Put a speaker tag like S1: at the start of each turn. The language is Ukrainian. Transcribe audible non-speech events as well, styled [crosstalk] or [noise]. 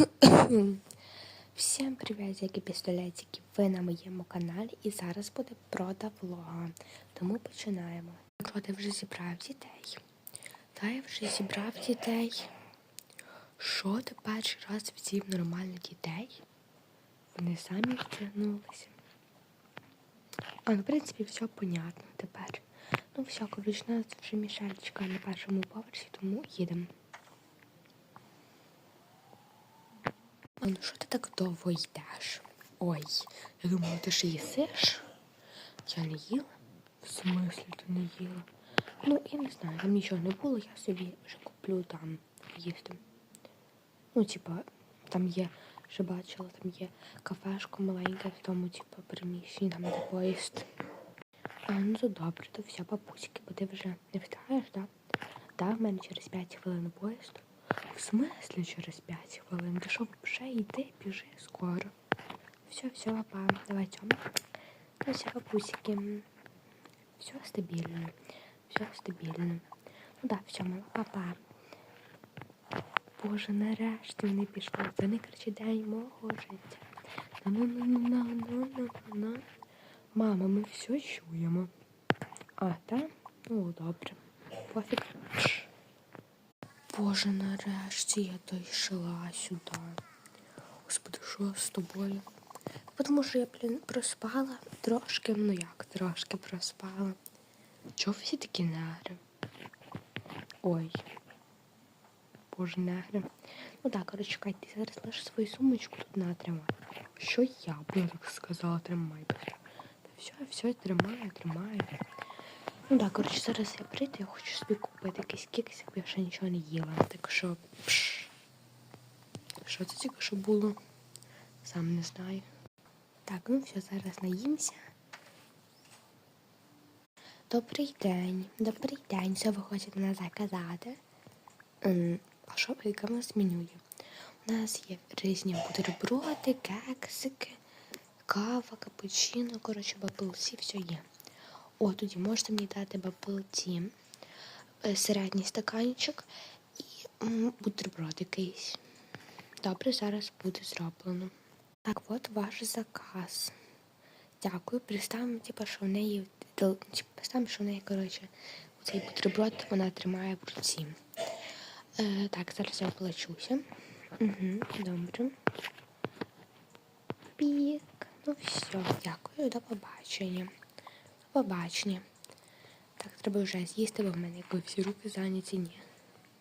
S1: [coughs] Всім привіт, які пістолетики. Ви на моєму каналі і зараз буде прода влога. Тому починаємо. Прода вже зібрав дітей. Та я вже зібрав дітей. Що ти перший раз взів нормальних дітей? Вони самі втягнулися. А, ну, в принципі, все понятно тепер. Ну, все, коротше, нас вже мішельчика на першому поверсі, тому їдемо. А ну що ти так довго йдеш? Ой, я думала, ти ж їсиш? Я не їла? В смислі ти не їла? Ну, я не знаю, там нічого не було, я собі вже куплю там їсти. Ну, типа, там є, вже бачила, там є кафешка маленька в тому, типа, приміщенні, там де поїзд. А, ну то добре, то все, папусики, бо ти вже не встаєш, да? Да, в мене через 5 хвилин поїзд. В смислі через 5 хвилин? Ти що, вже йди, біжи скоро. Все, все, папа, давай тьом. Ну все, папусики. Все стабільно. Все стабільно. Ну да, все, мама, папа. Боже, нарешті вони пішли. Це найкращий день мого життя. На-на-на-на-на-на-на. Мама, ми все чуємо. А, так? Ну, добре. Пофіг. Боже, нарешті я дійшла сюди. Господи, що з тобою? Тому що я, блін, проспала трошки, ну як, трошки проспала. Чого всі такі негри? Ой. Боже, негри. Ну так, коротше, чекай, ти зараз лиш свою сумочку тут на тримай. Що я буду так сказала, тримай. Все, все, тримаю, тримаю. Ну так, коротше, зараз я прийду, я хочу собі купити якийсь кекс, якби я ще нічого не їла. Так що. Пш. Що це тільки що було? Сам не знаю. Так, ну все, зараз наїмся. Добрий день, добрий день. Що ви хочете нас заказати? А що яке в нас меню? У нас є різні бутерброди, кексики, кава, капучино, коротше, баблсі, все є. О, тоді можете мені дати баблті, е, середній стаканчик і бутерброд якийсь. Добре, зараз буде зроблено. Так, от ваш заказ. Дякую. Представимо, типу, що в неї представимо, що в неї, коротше, цей бутерброд вона тримає в руці. Е, так, зараз я оплачуся. Угу, добре. Пік. Ну все, дякую, до побачення. Побачення. Так, треба вже з'їсти, бо в мене якби всі руки зайняті. Ні.